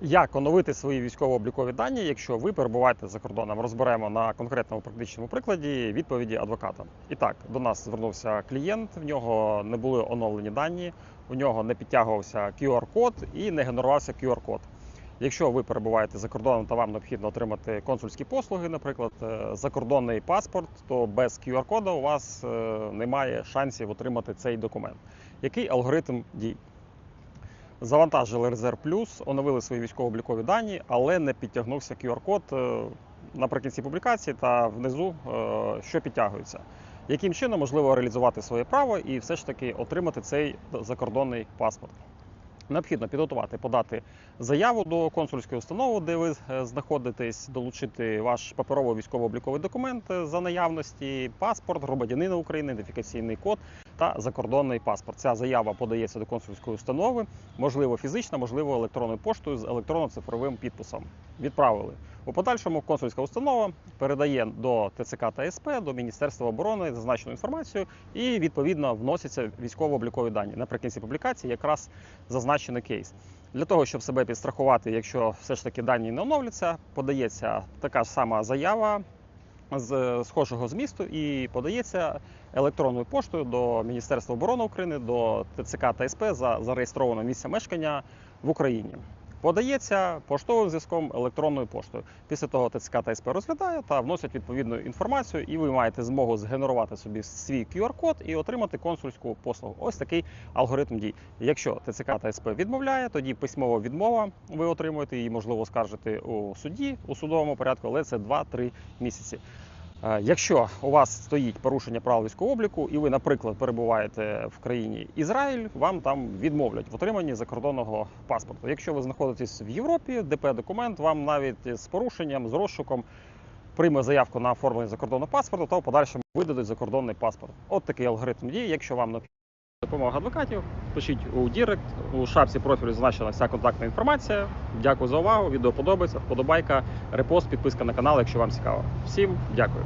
Як оновити свої військово-облікові дані, якщо ви перебуваєте за кордоном? Розберемо на конкретному практичному прикладі відповіді адвоката. І так, до нас звернувся клієнт, в нього не були оновлені дані, у нього не підтягувався QR-код і не генерувався QR-код. Якщо ви перебуваєте за кордоном та вам необхідно отримати консульські послуги, наприклад, е, закордонний паспорт, то без QR-коду у вас е, немає шансів отримати цей документ. Який алгоритм дій? Завантажили Резерв Плюс, оновили свої військово-облікові дані, але не підтягнувся QR-код е, наприкінці публікації та внизу, е, що підтягується. Яким чином можливо реалізувати своє право і все ж таки отримати цей закордонний паспорт? Необхідно підготувати, подати заяву до консульської установи, де ви е, знаходитесь, долучити ваш паперовий військово-обліковий документ за наявності, паспорт, громадянина України, ідентифікаційний код та закордонний паспорт. Ця заява подається до консульської установи, можливо, фізично, можливо, електронною поштою з електронно-цифровим підписом. Відправили. У подальшому консульська установа передає до ТЦК та СП, до Міністерства оборони зазначену інформацію і відповідно вносяться військово-облікові дані. Наприкінці публікації якраз зазначений кейс. Для того, щоб себе підстрахувати, якщо все ж таки дані не оновляться, подається така ж сама заява з схожого змісту і подається електронною поштою до Міністерства оборони України, до ТЦК та СП за зареєстровано місце мешкання в Україні. Подається поштовим зв'язком електронною поштою. Після того ТЦК та СП розглядає та вносять відповідну інформацію, і ви маєте змогу згенерувати собі свій QR-код і отримати консульську послугу. Ось такий алгоритм дій. Якщо ТЦК та СП відмовляє, тоді письмова відмова ви отримуєте її, можливо, скаржити у суді у судовому порядку, але це 2-3 місяці. Е, Якщо у вас стоїть порушення правил військового обліку, і ви, наприклад, перебуваєте в країні Ізраїль, вам там відмовлять в отриманні закордонного паспорту. Якщо ви знаходитесь в Європі, ДП документ вам навіть з порушенням, з розшуком прийме заявку на оформлення закордонного паспорту, то в подальшому видадуть закордонний паспорт. От такий алгоритм дії. Якщо вам необхідна допомога адвокатів, пишіть у Дірект, у шапці профілю зазначена вся контактна інформація. Дякую за увагу. Відео подобається, вподобайка, репост, підписка на канал, якщо вам цікаво. Всім дякую.